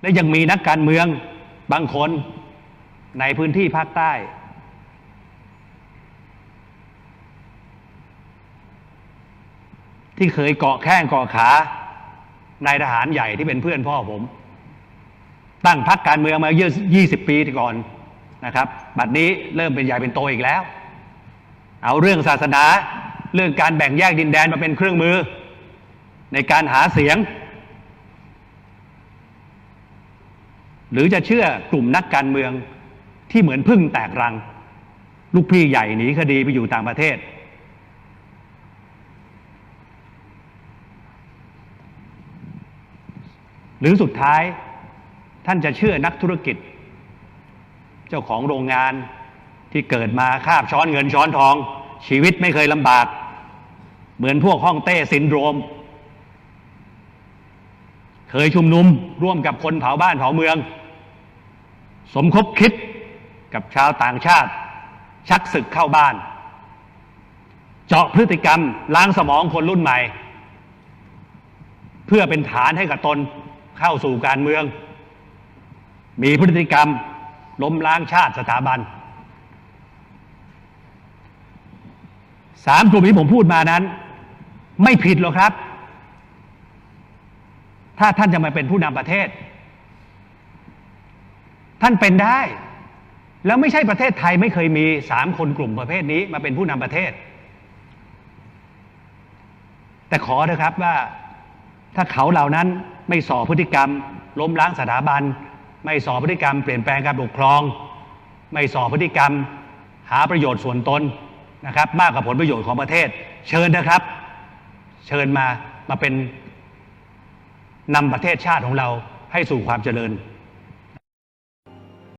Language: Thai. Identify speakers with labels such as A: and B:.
A: และยังมีนักการเมืองบางคนในพื้นที่ภาคใต้ ที่เคยเกาะแข้งเกาะขานายทหารใหญ่ที่เป็นเพื่อนพ่อผม ตั้งพักการเมืองมาเยอะ20ปีก่อนนะครับ บัดนี้เริ่มเป็นใหญ่เป็นโตอีกแล้ว เอาเรื่องศาสนา เรื่องการแบ่งแยกดินแดนมาเป็นเครื่องมือ ในการหาเสียง หรือจะเชื่อกลุ่มนักการเมืองที่เหมือนพึ่งแตกรัง ลูกพี่ใหญ่หนีคดีไปอยู่ต่างประเทศ หรือสุดท้ายท่านจะเชื่อนักธุรกิจ เจ้าของโรงงานที่เกิดมาคาบช้อนเงินช้อนทอง ชีวิตไม่เคยลำบาก เหมือนพวกห้องเต้ซินโดรม เคยชุมนุมร่วมกับคนเผาบ้านเผาเมือง สมคบคิดกับชาวต่างชาติ ชักศึกเข้าบ้าน เจาะพฤติกรรมล้างสมองคนรุ่นใหม่ เพื่อเป็นฐานให้กับตนเข้าสู่การเมือง มีพฤติกรรมล้มล้างชาติสถาบันสามกลุ่มที่ผมพูดมานั้น ไม่ผิดหรอกครับ ถ้าท่านจะมาเป็นผู้นำประเทศ ท่านเป็นได้ แล้วไม่ใช่ประเทศไทยไม่เคยมีสามคนกลุ่มประเภทนี้มาเป็นผู้นำประเทศ แต่ขอเถอะครับว่า ถ้าเขาเหล่านั้นไม่ส่อพฤติกรรม ล้มล้างสถาบัน ไม่ส่อพฤติกรรม เปลี่ยนแปลงการปกครอง ไม่ส่อพฤติกรรม หาประโยชน์ส่วนตนนะครับ มากกว่าผลประโยชน์ของประเทศ เชิญนะครับ เชิญมามาเป็น นำประเทศชาติของเราให้สู่ความเจริญ